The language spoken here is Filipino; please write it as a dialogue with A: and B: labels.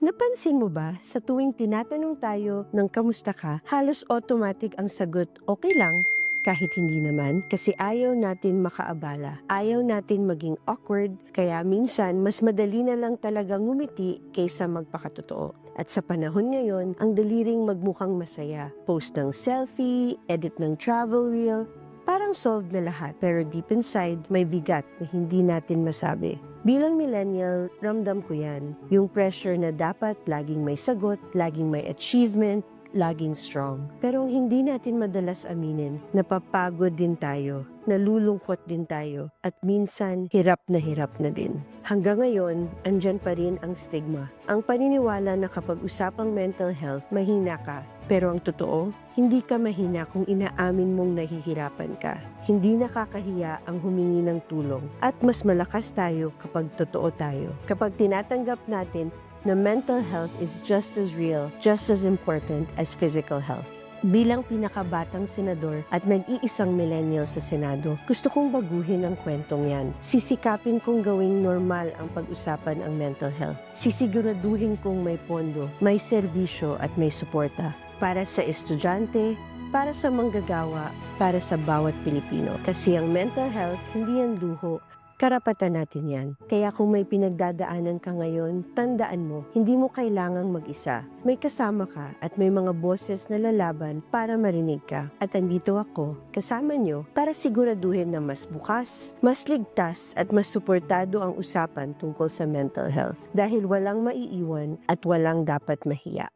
A: Napansin mo ba, sa tuwing tinatanong tayo ng kamusta ka, halos automatic ang sagot, okay lang, kahit hindi naman, kasi ayaw natin makaabala. Ayaw natin maging awkward, kaya minsan mas madali na lang talagang ngumiti kaysa magpakatotoo. At sa panahon ngayon, ang daliring magmukhang masaya. Post ng selfie, edit ng travel reel, parang solved na lahat. Pero deep inside, may bigat na hindi natin masabi. Bilang millennial, ramdam ko yan. Yung pressure na dapat laging may sagot, laging may achievement, laging strong. Pero ang hindi natin madalas aminin, napapagod din tayo, nalulungkot din tayo, at minsan hirap na hirap na din. Hanggang ngayon, andyan pa rin ang stigma. Ang paniniwala na kapag usapang mental health, mahina ka. Pero ang totoo, hindi ka mahina kung inaamin mong nahihirapan ka. Hindi nakakahiya ang humingi ng tulong. At mas malakas tayo kapag totoo tayo. Kapag tinatanggap natin na mental health is just as real, just as important as physical health. Bilang pinakabatang senador at nag-iisang millennial sa Senado, gusto kong baguhin ang kwentong yan. Sisikapin kong gawing normal ang pag-usapan ang mental health. Sisiguraduhin kong may pondo, may serbisyo at may suporta para sa estudyante, para sa manggagawa, para sa bawat Pilipino. Kasi ang mental health, hindi yan luho, Karapatan natin yan. Kaya kung may pinagdadaanan ka ngayon, tandaan mo, hindi mo kailangang mag-isa. May kasama ka at may mga boses na lalaban para marinig ka. At andito ako, kasama nyo, para siguraduhin na mas bukas, mas ligtas at mas suportado ang usapan tungkol sa mental health. Dahil walang maiiwan at walang dapat mahiya.